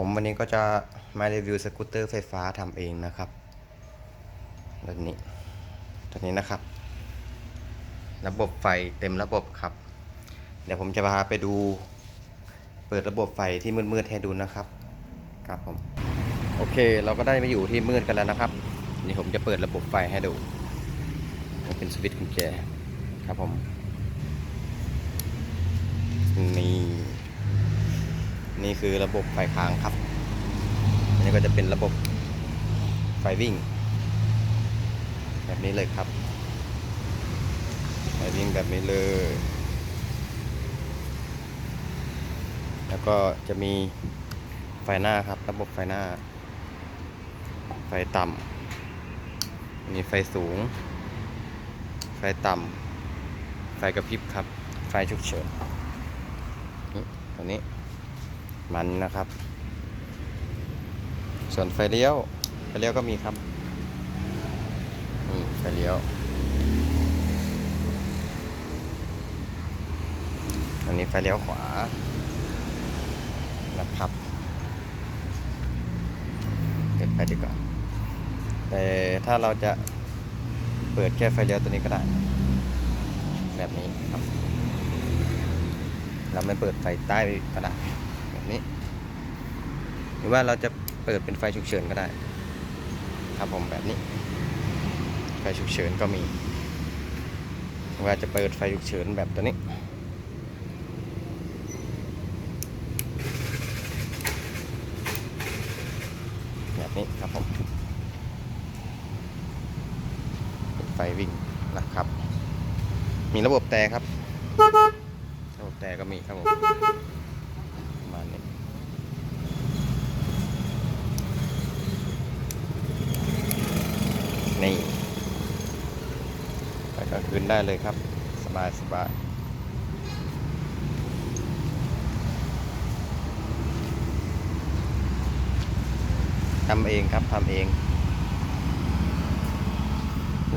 ผมวันนี้ก็จะมารีวิวสกูตเตอร์ไฟฟ้าทำเองนะครับแบบนี้ตัวนี้นะครับ ระบบไฟเต็มระบบครับ เดี๋ยวผมจะพาไปดู เปิดระบบไฟที่มืดๆให้ดูนะครับครับผมโอเค เราก็ได้มาอยู่ที่มืดกันแล้วนะครับ นี่ผมจะเปิดระบบไฟให้ดูเป็นสวิตช์กุญแจครับผมนี่ นี่คือระบบไฟค้างครับ อันนี้ก็จะเป็นระบบไฟวิ่ง แบบนี้เลยครับ ไฟวิ่งแบบนี้เลย แล้วก็จะมีไฟหน้าครับ ระบบไฟหน้า ไฟต่ำมีไฟสูง ไฟต่ำไฟกระพริบครับ ไฟฉุกเฉินตัวนี้ มันนะครับ ส่วนไฟเลี้ยว ไฟเลี้ยวก็มีครับนี่ไฟเลี้ยว อันนี้ไฟเลี้ยวขวานะครับเปิดไปดีกว่าแต่ถ้าเราจะเปิดแค่ไฟเลี้ยวตัวนี้ก็ได้ แบบนี้ครับ เราไม่เปิดไฟใต้ก็ได้ แบบนี้ หรือว่าเราจะเปิดเป็นไฟฉุกเฉินก็ได้ ครับผมแบบนี้ ไฟฉุกเฉินก็มีว่าจะเปิดไฟฉุกเฉินแบบตัวนี้ แบบนี้ครับผมไฟวิ่งนะครับ มีระบบแต่ครับ ระบบแต่ก็มีครับผมประมาณนี้ นี่ไปกลางคืนได้เลยครับ สบายสบายทำเองครับทำเอง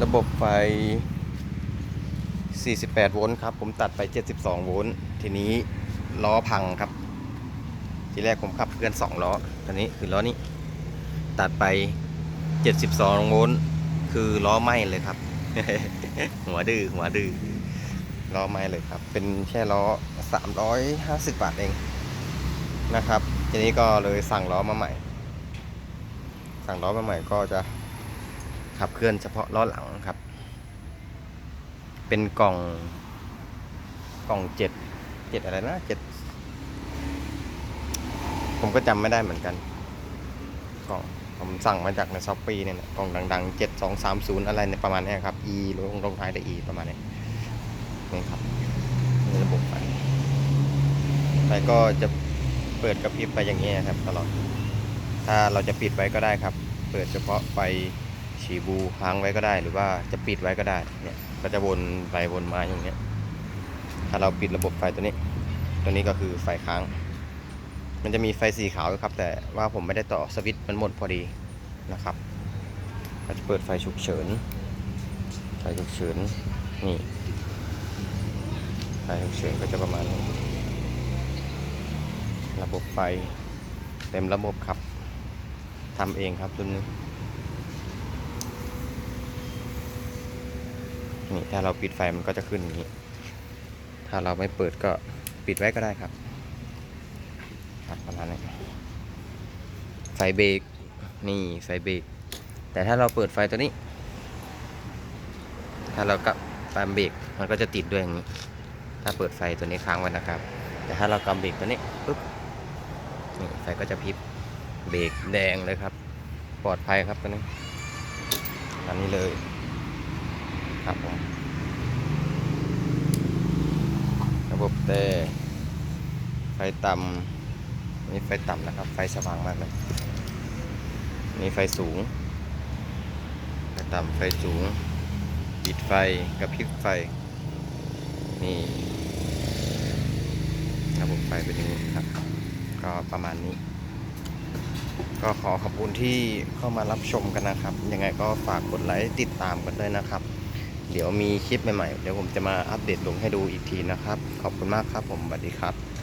ระบบไฟ 48 โวลต์ครับ ผมตัดไป 72 โวลต์ทีนี้ล้อพังครับ ทีแรกผมขับเคลื่อน 2 ล้อตอนนี้คือล้อนี้ ตัดไป 72 โวลต์ คือล้อไหม้เลยครับ หัวดื้อหัวดื้อล้อไหม้เลยครับ เป็นแค่ล้อ 350 บาทเองนะครับ ทีนี้ก็เลยสั่งล้อมาใหม่ สั่งล้อมาใหม่ก็จะขับเคลื่อนเฉพาะล้อหลังครับ เป็นกล่องกล่องเจ็ดเจ็ดอะไรนะเจ็ดผมก็จำไม่ได้เหมือนกัน กล่อง ผมสั่งมาจากในช้อปปีเนี่ยกล่องดังๆเจ็ดสองสามศูนย์อะไรในประมาณเนี้ยครับ e ลงลงท้ายด้วย e ประมาณนี้นี่ครับนี่ระบบไฟไฟก็จะเปิดกระพริบไปอย่างเงี้ครับตลอด ถ้าเราจะปิดไว้ก็ได้ครับ เปิดเฉพาะไฟฉีบูค้างไว้ก็ได้ หรือว่าจะปิดไว้ก็ได้เนี่ยก็จะวนไปวนมาอย่างเงี้ยถ้าเราปิดระบบไฟตัวนี้ ตัวนี้ก็คือไฟค้าง มันจะมีไฟสีขาวครับ แต่ว่าผมไม่ได้ต่อสวิตช์มันหมดพอดีนะครับเราจะเปิดไฟฉุกเฉิน ไฟฉุกเฉินนี่ไฟฉุกเฉินก็จะประมาณนี้ระบบไฟเต็มระบบครับทำเองครับรุ่นนี้นี่ถ้าเราปิดไฟมันก็จะขึ้นอย่างนี้ ถ้าเราไม่เปิดก็ปิดไว้ก็ได้ครับ ประมาณนี้ไฟเบรกนี่ไฟเบรกแต่ถ้าเราเปิดไฟตัวนี้ ถ้าเรากับไฟเบรกมันก็จะติดด้วยอย่างนี้ ถ้าเปิดไฟตัวนี้ค้างไว้นะครับ แต่ถ้าเรากำเบรกตัวนี้ปุ๊บนี่ไฟก็จะพริบเบรกแดงเลยครับ ปลอดภัยครับตัวนี้อันนี้เลยครับผมระบบแต่ไฟต่ำ นี่ไฟต่ำนะครับ ไฟสว่างมากเลยนี่ไฟสูง ไฟต่ำไฟสูง ปิดไฟกระพริบไฟ นี่ระบบไฟเป็นอย่างนี้ครับ ก็ประมาณนี้ ก็ขอขอบคุณที่เข้ามารับชมกันนะครับ ยังไงก็ฝากกดไลค์ติดตามกันด้วยนะครับ เดี๋ยวมีคลิปใหม่ๆ เดี๋ยวผมจะมาอัปเดตลงให้ดูอีกทีนะครับ ขอบคุณมากครับผมสวัสดีครับ